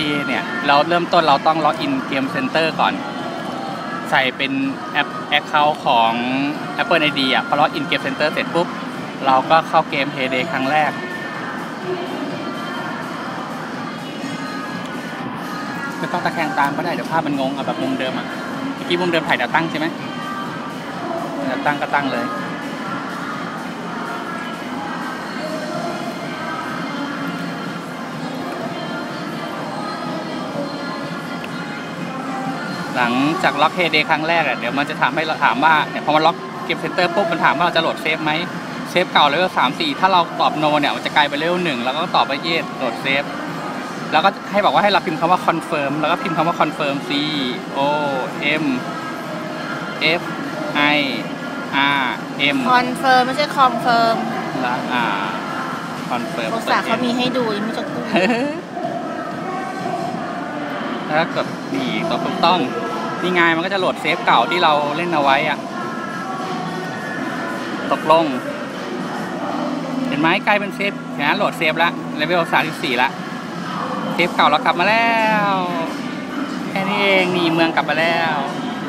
ดีเนี่ย เราเริ่มต้นเราต้องล็อกอินเกมเซ็นเตอร์ก่อน ใส่เป็นแอปแอคเคาท์ของ Apple ID อะพอล็อกอินเกมเซ็นเตอร์เสร็จปุ๊บ เราก็เข้าเกม Payday ครั้งแรก ไม่ต้องตะแคงตามก็ได้ เดี๋ยวภาพมันงงเอาแบบมุมเดิมอะ เมื่อกี้มุมเดิมถ่ายแนวตั้งใช่ไหมแนวตั้งก็ตั้งเลย หลังจากล็อกเฮเดย์ครั้งแรกอะเดี๋ยวมันจะถามให้เราถามว่าเนี่ยพอมันล็อกเกมเซ็นเตอร์ปุ๊บมันถามว่าเราจะโหลดเซฟไหมเซฟเก่าเลเวลสามสี่ถ้าเราตอบโนเนี่ยมันจะกลายเป็นเลเวลหนึ่งแล้วก็ตอบไปเยสโหลดเซฟแล้วก็ให้บอกว่าให้เราพิมพ์คำว่า confirm แล้วก็พิมพ์คำว่า confirm c o m f i r m คอนเฟิร์มไม่ใช่คอมเฟิร์มแล้วอ่า confirm ภาษาเขามีให้ดูยังไม่จะพูด ถ้าเกิดนี่ตอบถูกต้องนี่ไงมันก็จะโหลดเซฟเก่าที่เราเล่นเอาไว้อะตกลง เห็นไหมกลายเป็นเซฟนะโหลดเซฟละเลเวลสามสิบสี่ละเซฟเก่าเรากลับมาแล้ว แค่นี้เองนี่เมืองกลับมาแล้ว